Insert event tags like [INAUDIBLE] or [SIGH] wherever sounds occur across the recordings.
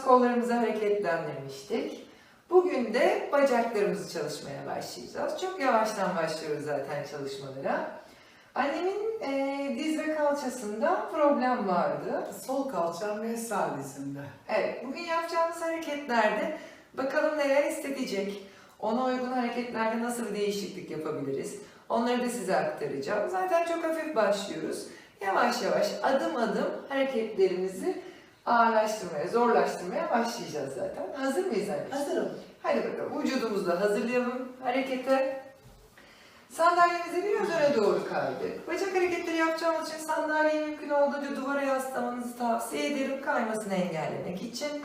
Biraz kollarımızı hareketlendirmiştik. Bugün de bacaklarımızı çalışmaya başlayacağız. Çok yavaştan başlıyoruz zaten çalışmalara. Annemin e, diz ve kalçasında problem vardı. Sol kalçam ve sağ dizimde. Evet, bugün yapacağımız hareketlerde bakalım neler hissedecek. Ona uygun hareketlerde nasıl bir değişiklik yapabiliriz? Onları da size aktaracağım. Zaten çok hafif başlıyoruz. Yavaş yavaş adım adım hareketlerimizi ağırlaştırmaya, zorlaştırmaya başlayacağız zaten. Hazır mıyız anneciğim? Hazırım. Hadi bakalım vücudumuzu da hazırlayalım harekete. Sandalyemizi biraz öne doğru kaydık. Bacak hareketleri yapacağımız için sandalyeyi mümkün olduğunca duvara yaslamanızı tavsiye ederim kaymasını engellemek için.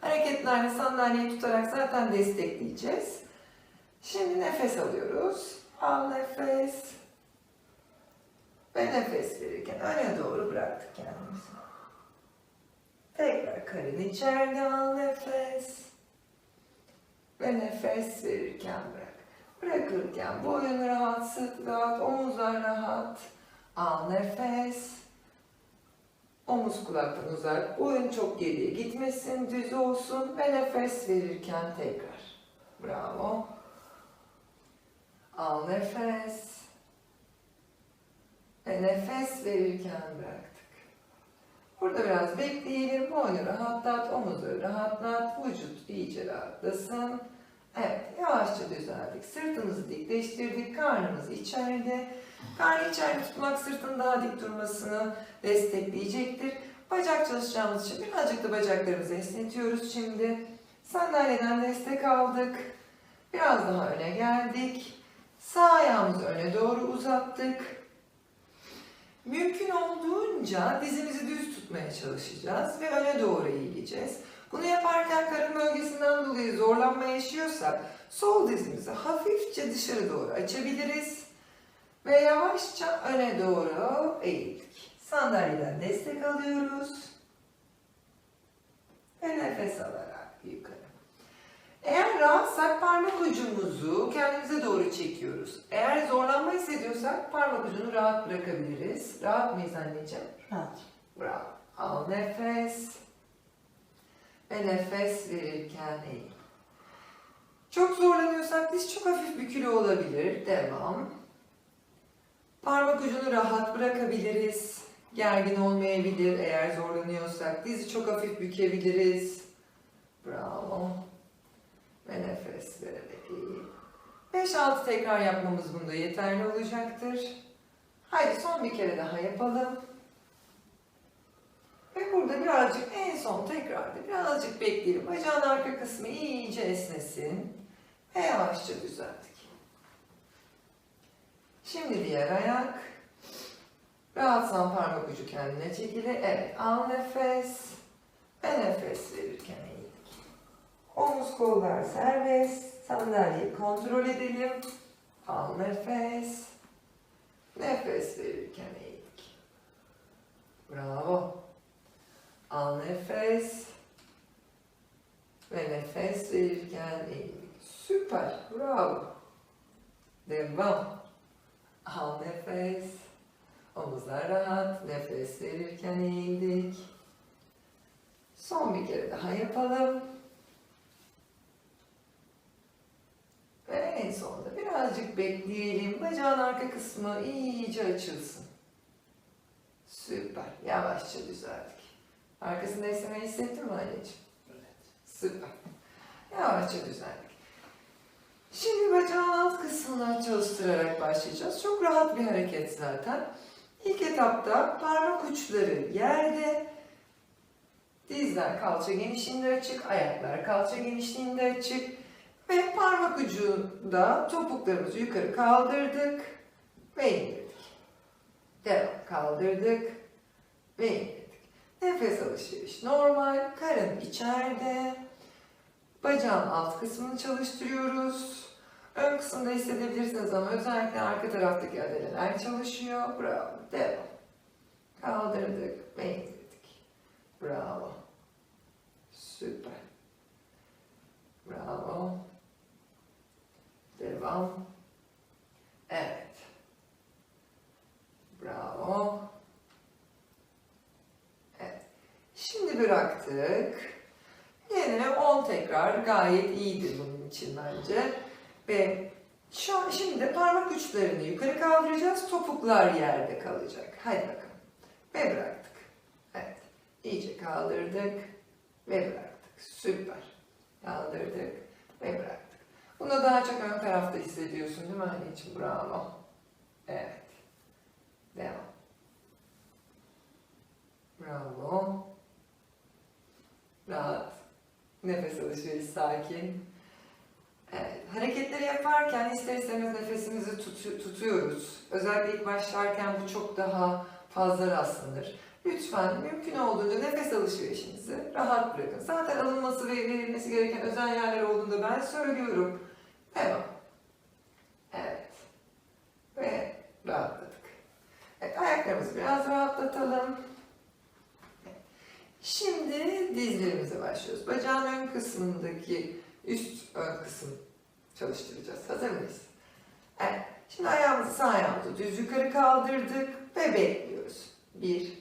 Hareketlerde sandalyeyi tutarak zaten destekleyeceğiz. Şimdi nefes alıyoruz. Al nefes. Ve nefes verirken öne doğru bıraktık kendimizi. Tekrar karın içeride al nefes. Ve nefes verirken bırak. Bırakırken boyun rahat, sırt rahat, omuzlar rahat. Al nefes. Omuz kulaktan uzak, boyun çok geriye gitmesin, düz olsun ve nefes verirken tekrar. Bravo. Al nefes. Ve nefes verirken bıraktık. Burada biraz bekleyelim. Boynu rahatlat, omuzları rahatlat, vücut iyice rahatlasın. Evet, yavaşça düzeldik. Sırtımızı dikleştirdik, karnımız içeride. Karnı içeride tutmak sırtın daha dik durmasını destekleyecektir. Bacak çalışacağımız için birazcık da bacaklarımızı esnetiyoruz şimdi. Sandalyeden destek aldık. Biraz daha öne geldik. Sağ ayağımızı öne doğru uzattık. Mümkün olduğunca dizimizi düz tutmaya çalışacağız ve öne doğru eğileceğiz. Bunu yaparken karın bölgesinden dolayı zorlanma yaşıyorsak sol dizimizi hafifçe dışarı doğru açabiliriz ve yavaşça öne doğru eğildik. Sandalyeden destek alıyoruz ve nefes alarak yukarı. Eğer rahatsak parmak ucumuzu kendimize doğru çekiyoruz. Eğer zorlanma hissediyorsak parmak ucunu rahat bırakabiliriz. Rahat mıyız anneciğim? Rahat. Bravo. Al nefes. Ve nefes verirken eğil. Çok zorlanıyorsak diz çok hafif bükülü olabilir. Devam. Parmak ucunu rahat bırakabiliriz. Gergin olmayabilir eğer zorlanıyorsak. Dizi çok hafif bükebiliriz. Bravo. Ve nefes vererek eğil. 5-6 tekrar yapmamız bunda yeterli olacaktır. Haydi son bir kere daha yapalım. Ve burada birazcık en son tekrarda birazcık bekleyelim. Bacağın arka kısmı iyice esnesin. Ve yavaşça düzelttik. Şimdi diğer ayak. Rahatsan parmak ucu kendine çekili. Evet al nefes. Ve nefes verirken kollar serbest. Sandalyeyi kontrol edelim. Al nefes. Nefes verirken eğildik. Bravo. Al nefes. Ve nefes verirken eğildik. Süper. Bravo. Devam. Al nefes. Omuzlar rahat. Nefes verirken eğildik. Son bir kere daha yapalım. Ve en sonunda birazcık bekleyelim. Bacağın arka kısmı iyice açılsın. Süper. Yavaşça düzeldik. Arkasında esnemeyi hissettin mi anneciğim? Evet. Süper. Yavaşça düzeldik. Şimdi bacağın alt kısmını çalıştırarak başlayacağız. Çok rahat bir hareket zaten. İlk etapta parmak uçları yerde, dizler kalça genişliğinde açık, ayaklar kalça genişliğinde açık ve parmak ucunda topuklarımızı yukarı kaldırdık ve indirdik. Devam. Kaldırdık ve indirdik. Nefes alışveriş normal. Karın içeride. Bacağın alt kısmını çalıştırıyoruz. Ön kısımda hissedebilirsiniz ama özellikle arka taraftaki adaleler çalışıyor. Bravo. Devam. Kaldırdık ve indirdik. Bravo. Süper. Bravo. Devam. Evet. Bravo. Evet. Şimdi bıraktık. Yine 10 tekrar gayet iyiydi bunun için bence. Ve şu an şimdi parmak uçlarını yukarı kaldıracağız. Topuklar yerde kalacak. Hadi bakalım. Ve bıraktık. Evet. İyice kaldırdık ve bıraktık. Süper. Kaldırdık ve bıraktık. Bunu daha çok ön tarafta hissediyorsun değil mi anneciğim? Bravo. Evet. Devam. Bravo. Rahat. Nefes alışveriş sakin. Evet, hareketleri yaparken ister istemez nefesimizi tutu- tutuyoruz. Özellikle ilk başlarken bu çok daha fazla rastlanır. Lütfen mümkün olduğunca nefes alışverişinizi rahat bırakın. Zaten alınması ve verilmesi gereken özel yerler olduğunda ben söylüyorum. Devam. Evet. Ve rahatladık. Evet, ayaklarımızı biraz rahatlatalım. Şimdi dizlerimize başlıyoruz. Bacağın ön kısmındaki üst ön kısım çalıştıracağız. Hazır mıyız? Evet. Şimdi ayağımızı sağ ayağımızı düz yukarı kaldırdık ve bekliyoruz. 1,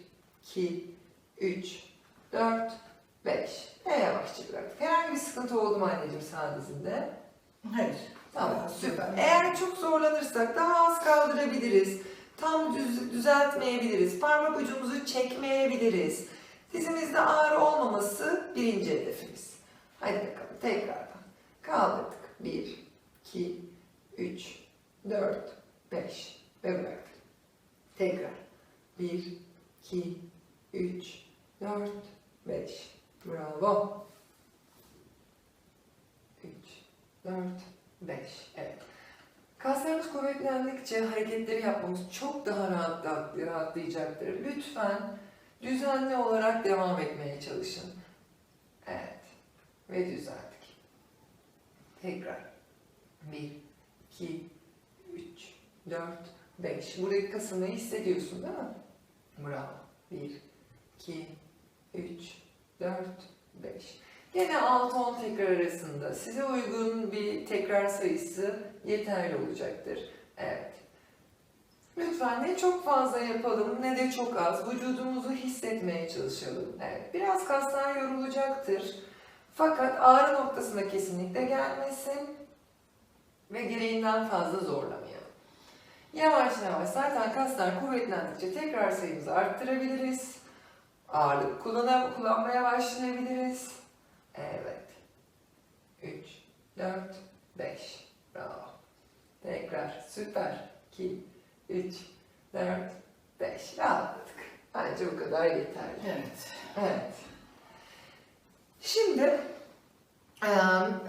2, 3, 4, 5. Ve yavaşça bıraktık. Herhangi bir sıkıntı oldu mu anneciğim sağ dizinde? Hayır. Tamam süper. Eğer çok zorlanırsak daha az kaldırabiliriz. Tam düz, düzeltmeyebiliriz. Parmak ucumuzu çekmeyebiliriz. Dizimizde ağrı olmaması birinci hedefimiz. Hadi bakalım tekrardan. Kaldırdık. 1, 2, 3, 4, 5 ve bıraktık. Tekrar. 1, 2, 3, 4, 5. Bravo. 3, 4, 5. Evet. Kaslarımız kuvvetlendikçe hareketleri yapmamız çok daha rahat, rahatlayacaktır. Lütfen düzenli olarak devam etmeye çalışın. Evet. Ve düzelttik. Tekrar. 1, 2, 3, 4, 5. Buradaki kasılmayı hissediyorsun değil mi? Bravo. 1, 2, 3, 4, 5. Yine 6-10 tekrar arasında size uygun bir tekrar sayısı yeterli olacaktır. Evet. Lütfen ne çok fazla yapalım ne de çok az. Vücudumuzu hissetmeye çalışalım. Evet. Biraz kaslar yorulacaktır. Fakat ağrı noktasına kesinlikle gelmesin ve gereğinden fazla zorlamayalım. Yavaş yavaş zaten kaslar kuvvetlendikçe tekrar sayımızı arttırabiliriz. Ağırlık kullanmaya başlayabiliriz. Evet. 3, 4, 5. Bravo. Tekrar. Süper. 2, 3, 4, 5. Rahatladık. Bence bu kadar yeterli. Evet. Evet. Şimdi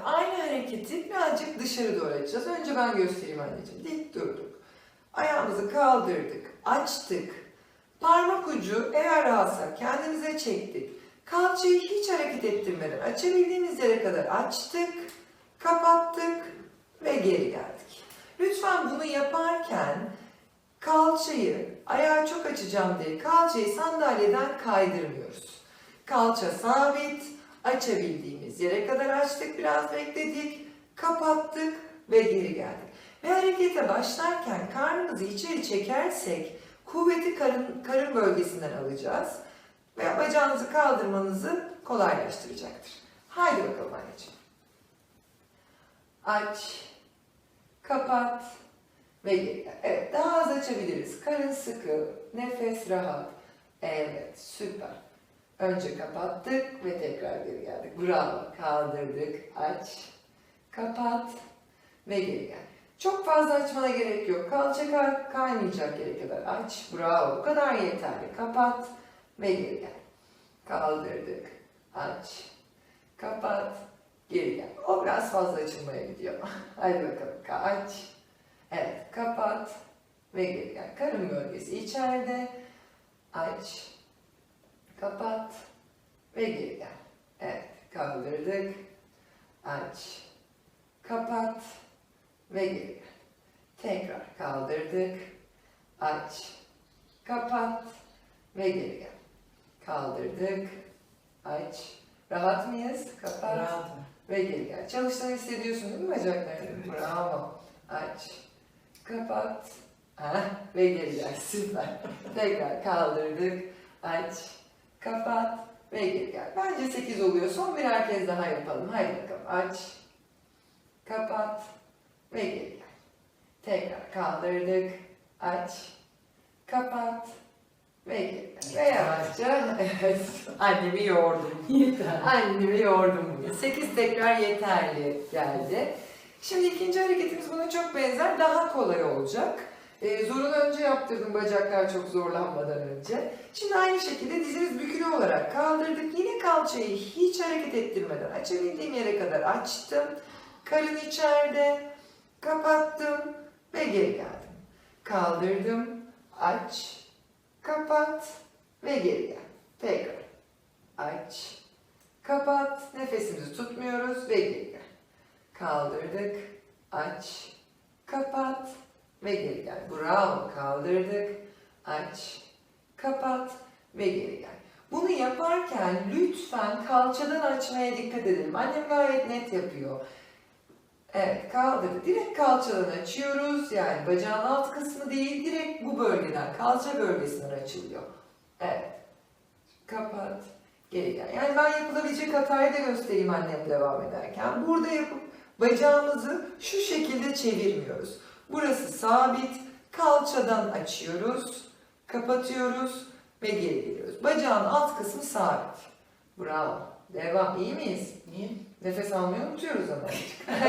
aynı hareketi birazcık dışarı doğru açacağız. Önce ben göstereyim anneciğim. Dik durduk. Ayağımızı kaldırdık. Açtık. Parmak ucu eğer rahatsa kendimize çektik. Kalçayı hiç hareket ettirmeden açabildiğimiz yere kadar açtık. Kapattık ve geri geldik. Lütfen bunu yaparken kalçayı ayağı çok açacağım diye kalçayı sandalyeden kaydırmıyoruz. Kalça sabit, açabildiğimiz yere kadar açtık, biraz bekledik, kapattık ve geri geldik. Ve harekete başlarken karnımızı içeri çekersek kuvveti karın, karın bölgesinden alacağız ve bacağınızı kaldırmanızı kolaylaştıracaktır. Haydi bakalım anneciğim. Aç, kapat ve. Evet, daha az açabiliriz. Karın sıkı, nefes rahat. Evet, süper. Önce kapattık ve tekrar geri geldik. Bravo. Kaldırdık, aç, kapat ve geri gel. Çok fazla açmana gerek yok. Kalça kay- kaymayacak yere kadar aç. Bravo. Bu kadar yeterli. Kapat ve geri gel. Kaldırdık, aç, kapat, geri gel. O biraz fazla açılmaya gidiyor. [LAUGHS] Hadi bakalım. Aç, evet, kapat ve geri gel. Karın bölgesi içeride. Aç, kapat ve geri gel. Evet, kaldırdık. Aç, kapat ve geri gel. Tekrar kaldırdık. Aç, kapat ve geri gel. Kaldırdık. Aç. Rahat mıyız? Kapat Rahatım. ve geri gel. Çalıştığını hissediyorsun değil mi bacaklarını? Evet. Bravo. Aç. kapat. Heh, ve geri gel. [LAUGHS] Süper. Tekrar kaldırdık. Aç, kapat ve geri gel. Bence 8 oluyor. Son birer kez daha yapalım. Haydi bakalım. Aç, kapat ve geri gel. Tekrar kaldırdık. Aç, kapat ve. Ve yavaşça, evet, [LAUGHS] annemi yordum. Yeter. Annemi yordum bugün. 8 tekrar yeterli geldi. Şimdi ikinci hareketimiz buna çok benzer, daha kolay olacak. Ee, zorunu önce yaptırdım bacaklar çok zorlanmadan önce. Şimdi aynı şekilde dizimiz bükülü olarak kaldırdık. Yine kalçayı hiç hareket ettirmeden açabildiğim yere kadar açtım. Karın içeride, kapattım ve geri geldim. Kaldırdım, aç, kapat ve geri gel. Tekrar aç, kapat, nefesimizi tutmuyoruz ve geri gel. Kaldırdık, aç, kapat ve geri gel. Bravo, kaldırdık, aç, kapat ve geri gel. Bunu yaparken lütfen kalçadan açmaya dikkat edelim. Annem gayet net yapıyor. Evet, kaldırdık. Direkt kalçadan açıyoruz. Yani bacağın alt kısmı değil, direkt bu bölgeden, kalça bölgesinden açılıyor. Evet. Kapat. Geri gel. Yani ben yapılabilecek hatayı da göstereyim annem devam ederken. Burada yapıp bacağımızı şu şekilde çevirmiyoruz. Burası sabit. Kalçadan açıyoruz. Kapatıyoruz ve geri geliyoruz. Bacağın alt kısmı sabit. Bravo. Devam. İyi miyiz? Niye? Nefes almayı unutuyoruz ama.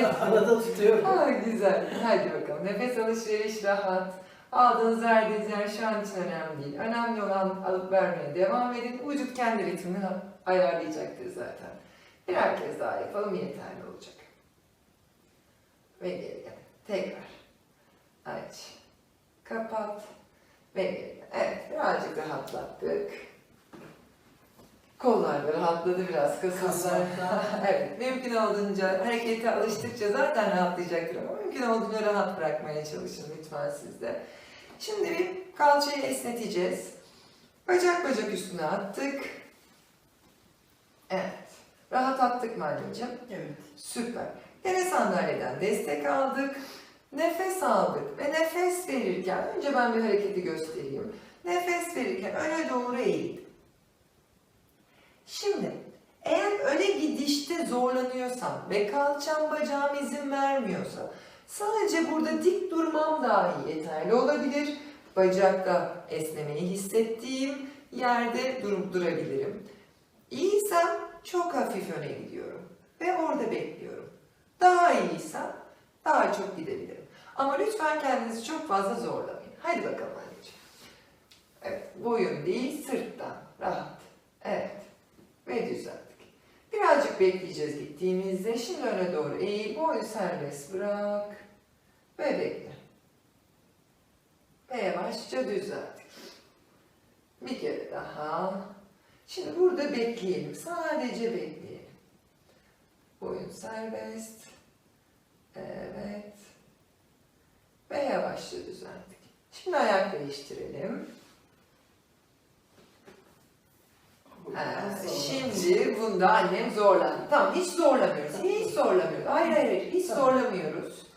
[LAUGHS] Arada tutuyorum. Aa, güzel. Hadi bakalım. Nefes alışveriş rahat. Aldığınız verdiğiniz yer şu an için önemli değil. Önemli olan alıp vermeye devam edin. Vücut kendi ritmini ayarlayacaktır zaten. Birer kez daha yapalım yeterli olacak. Ve geri gel. Tekrar. Aç. Kapat. Ve geri gel. Evet birazcık rahatlattık. Kollar da rahatladı biraz. Kasmaktan. [LAUGHS] evet, mümkün olduğunca harekete alıştıkça zaten rahatlayacaktır ama mümkün olduğunca rahat bırakmaya çalışın lütfen siz de. Şimdi bir kalçayı esneteceğiz. Bacak bacak üstüne attık. Evet. Rahat attık mı anneciğim? Evet. Süper. Yine sandalyeden destek aldık. Nefes aldık ve nefes verirken, önce ben bir hareketi göstereyim. Nefes verirken öne doğru eğildim. Şimdi eğer öne gidişte zorlanıyorsam ve kalçam bacağım izin vermiyorsa sadece burada dik durmam dahi yeterli olabilir. Bacakta esnemeyi hissettiğim yerde durup durabilirim. İyiysem çok hafif öne gidiyorum ve orada bekliyorum. Daha iyiysem daha çok gidebilirim. Ama lütfen kendinizi çok fazla zorlamayın. Hadi bakalım anneciğim. Evet, boyun değil, sırttan. Rahat. Evet. Ve düzelttik. Birazcık bekleyeceğiz gittiğimizde. Şimdi öne doğru eğil, boyun serbest bırak. Ve bekle. Ve yavaşça düzelttik. Bir kere daha. Şimdi burada bekleyelim. Sadece bekleyelim. Boyun serbest. Evet. Ve yavaşça düzelttik. Şimdi ayak değiştirelim. Ha, şimdi bunda annem zorlandı. Tamam hiç zorlamıyoruz. Hiç zorlamıyoruz. Hayır hayır hiç Tamam. zorlamıyoruz.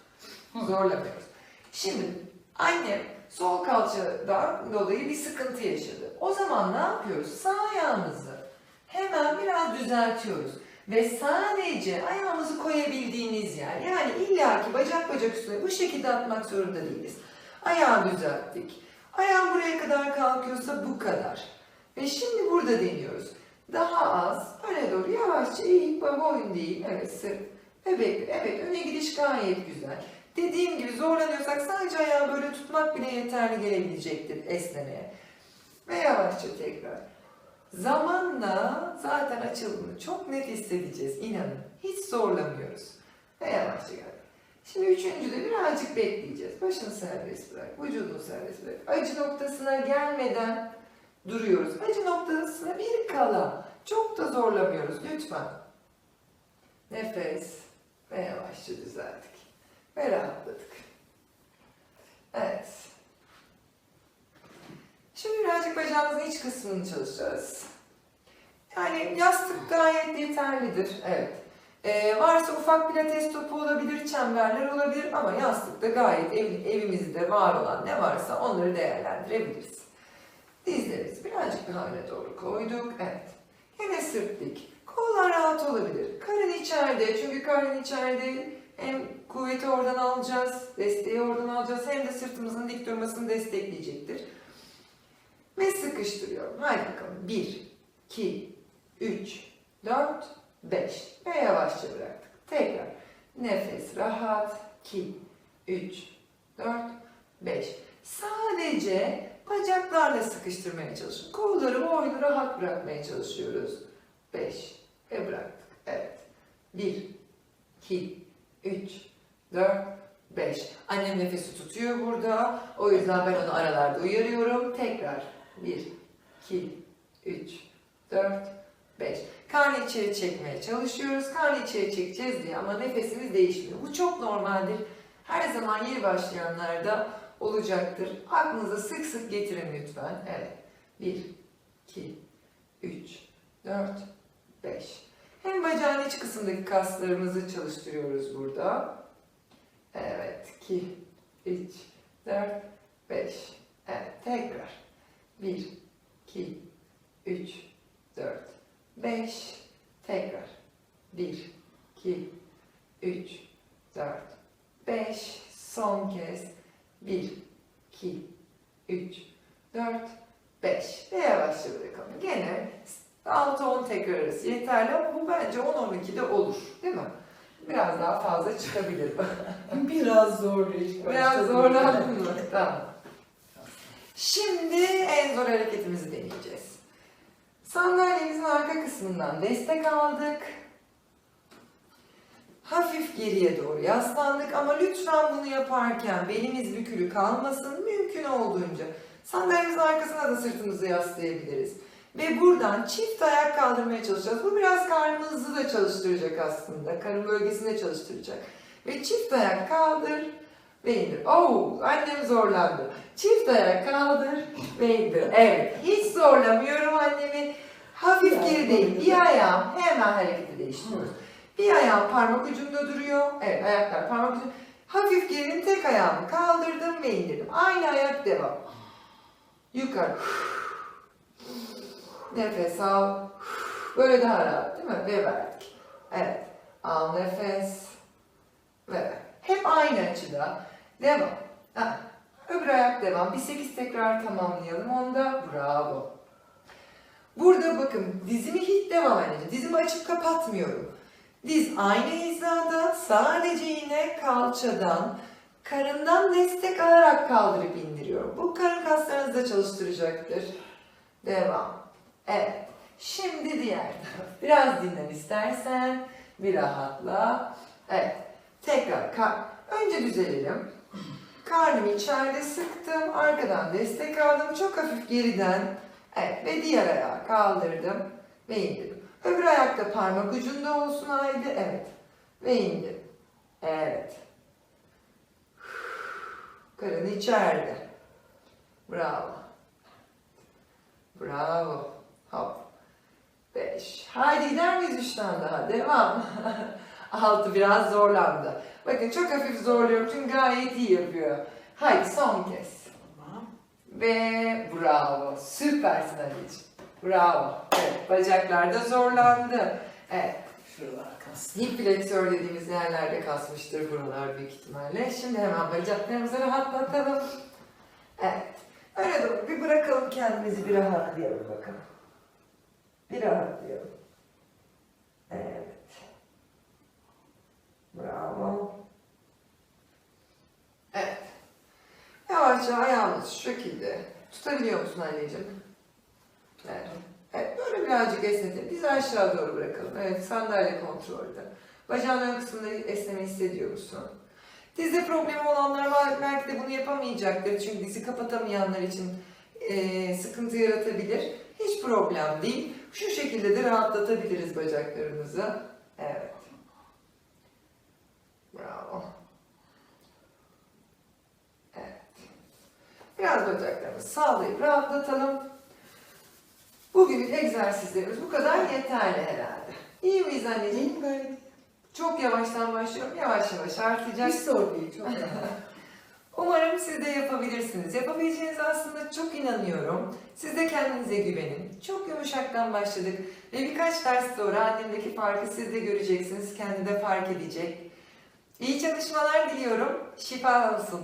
Zorlamıyoruz. Şimdi annem sol kalçadan dolayı bir sıkıntı yaşadı. O zaman ne yapıyoruz? Sağ ayağımızı hemen biraz düzeltiyoruz. Ve sadece ayağımızı koyabildiğimiz yer yani illaki bacak bacak üstüne bu şekilde atmak zorunda değiliz. Ayağı düzelttik. Ayağım buraya kadar kalkıyorsa bu kadar. Ve şimdi burada deniyoruz. Daha az, öne doğru yavaşça eğik, boyun değil, evet sırt ve bekle. Evet, öne gidiş gayet güzel. Dediğim gibi zorlanıyorsak sadece ayağı böyle tutmak bile yeterli gelebilecektir esnemeye. Ve yavaşça tekrar. Zamanla zaten açıldığını çok net hissedeceğiz, inanın. Hiç zorlamıyoruz. Ve yavaşça gel. Şimdi üçüncüde birazcık bekleyeceğiz. Başını serbest bırak, vücudunu serbest bırak. Acı noktasına gelmeden duruyoruz. Acı noktasına bir kala. Çok da zorlamıyoruz lütfen. Nefes ve yavaşça düzelttik. Ve rahatladık. Evet. Şimdi birazcık bacağımızın iç kısmını çalışacağız. Yani yastık gayet yeterlidir. Evet. Ee, varsa ufak pilates topu olabilir, çemberler olabilir ama yastıkta gayet ev, evimizde var olan ne varsa onları değerlendirebiliriz. Dizlerimizi birazcık daha öne doğru koyduk. Evet. Yine sırt dik. Kollar rahat olabilir. Karın içeride çünkü karın içeride hem kuvveti oradan alacağız, desteği oradan alacağız hem de sırtımızın dik durmasını destekleyecektir. Ve sıkıştırıyorum. Haydi bakalım. 1, 2, 3, 4, 5. Ve yavaşça bıraktık. Tekrar. Nefes rahat. 2, 3, 4, 5. Sadece bacaklarla sıkıştırmaya çalışın. Kolları boynu rahat bırakmaya çalışıyoruz. 5. Ve bıraktık. Evet. 1, 2, 3, 4, 5. Annem nefesi tutuyor burada. O yüzden ben onu aralarda uyarıyorum. Tekrar. 1, 2, 3, 4, 5. Karnı içeri çekmeye çalışıyoruz. Karnı içeri çekeceğiz diye ama nefesimiz değişmiyor. Bu çok normaldir. Her zaman yeni başlayanlarda olacaktır. Aklınıza sık sık getirin lütfen. Evet. 1, 2, 3, 4, 5. Hem bacağın iç kısımdaki kaslarımızı çalıştırıyoruz burada. Evet. 2, 3, 4, 5. Evet. Tekrar. 1, 2, 3, 4, 5. Tekrar. 1, 2, 3, 4, 5. Son kez. 1, 2, 3, 4, 5. Ve yavaşça bırakalım. Gene 6-10 tekrar arası yeterli ama bu bence 10-12'de olur. Değil mi? Biraz daha fazla çıkabilir. [LAUGHS] Biraz zorlayıcı. Biraz zorlandın mı? Tamam. Şimdi en zor hareketimizi deneyeceğiz. Sandalyemizin arka kısmından destek aldık. Hafif geriye doğru yaslandık ama lütfen bunu yaparken belimiz bükülü kalmasın. Mümkün olduğunca sandalyemizin arkasına da sırtımızı yaslayabiliriz. Ve buradan çift ayak kaldırmaya çalışacağız. Bu biraz karnımızı da çalıştıracak aslında. Karın bölgesini de çalıştıracak. Ve çift ayak kaldır ve indir. Oo, annem zorlandı. Çift ayak kaldır ve indir. Evet, hiç zorlamıyorum annemi. Hafif gerideyim. Bir ayağım hemen hareketi değiştiriyoruz. Bir ayağım parmak ucunda duruyor. Evet, ayaklar parmak ucunda. Hafif geridim, tek ayağımı kaldırdım ve indirdim. Aynı ayak devam. Yukarı. Nefes al. Böyle daha rahat değil mi? Ve verdik. Evet. Al nefes. Ve ver. Hep aynı açıda. Devam. Öbür ayak devam. Bir 8 tekrar tamamlayalım onda. Bravo. Burada bakın dizimi hiç devam edeceğim. Dizimi açıp kapatmıyorum. Diz aynı hizada. Sadece yine kalçadan, karından destek alarak kaldırıp indiriyorum. Bu karın kaslarınızı da çalıştıracaktır. Devam. Evet. Şimdi diğer taraf. Biraz dinlen istersen. Bir rahatla. Evet. Tekrar. Ka- Önce düzelelim. Karnımı içeride sıktım. Arkadan destek aldım. Çok hafif geriden. Evet. Ve diğer ayağı kaldırdım. Ve indirdim. Öbür ayakta parmak ucunda olsun haydi. Evet. Ve indir. Evet. Karın içeride. Bravo. Bravo. Hop. Beş. Haydi gider miyiz üç tane daha? Devam. [LAUGHS] Altı biraz zorlandı. Bakın çok hafif zorluyorum çünkü gayet iyi yapıyor. Haydi son kez. Tamam. Ve bravo. Süpersin anneciğim. Bravo. Evet, bacaklarda zorlandı. Evet, Şuralar kas. hip fleksör dediğimiz yerlerde kasmıştır buralar büyük ihtimalle. Şimdi hemen bacaklarımızı rahatlatalım. Evet. Öyle doğru. Bir bırakalım kendimizi bir rahatlayalım bakalım. Bir rahatlayalım. Evet. Bravo. Evet. Yavaşça ayağımızı şu şekilde tutabiliyor musun anneciğim? Evet. Evet, böyle birazcık esnetelim. Dizi aşağı doğru bırakalım. Evet, sandalye kontrolde. Bacağın ön kısmında esneme hissediyor musun? Dizde problemi olanlar var, belki de bunu yapamayacaktır. Çünkü dizi kapatamayanlar için eee, sıkıntı yaratabilir. Hiç problem değil. Şu şekilde de rahatlatabiliriz bacaklarımızı. Evet. Bravo. Evet. Biraz bacaklarımızı sağlayıp rahatlatalım. Bugünlük egzersizlerimiz bu kadar yeterli herhalde. İyi miyiz anneciğim? İyiyim gayet. Çok yavaştan başlıyorum. Yavaş yavaş artacak. Hiç zor değil, çok. [LAUGHS] Umarım siz de yapabilirsiniz. Yapabileceğinize aslında çok inanıyorum. Siz de kendinize güvenin. Çok yumuşaktan başladık ve birkaç ders sonra annemdeki farkı siz de göreceksiniz. Kendi de fark edecek. İyi çalışmalar diliyorum. Şifa olsun.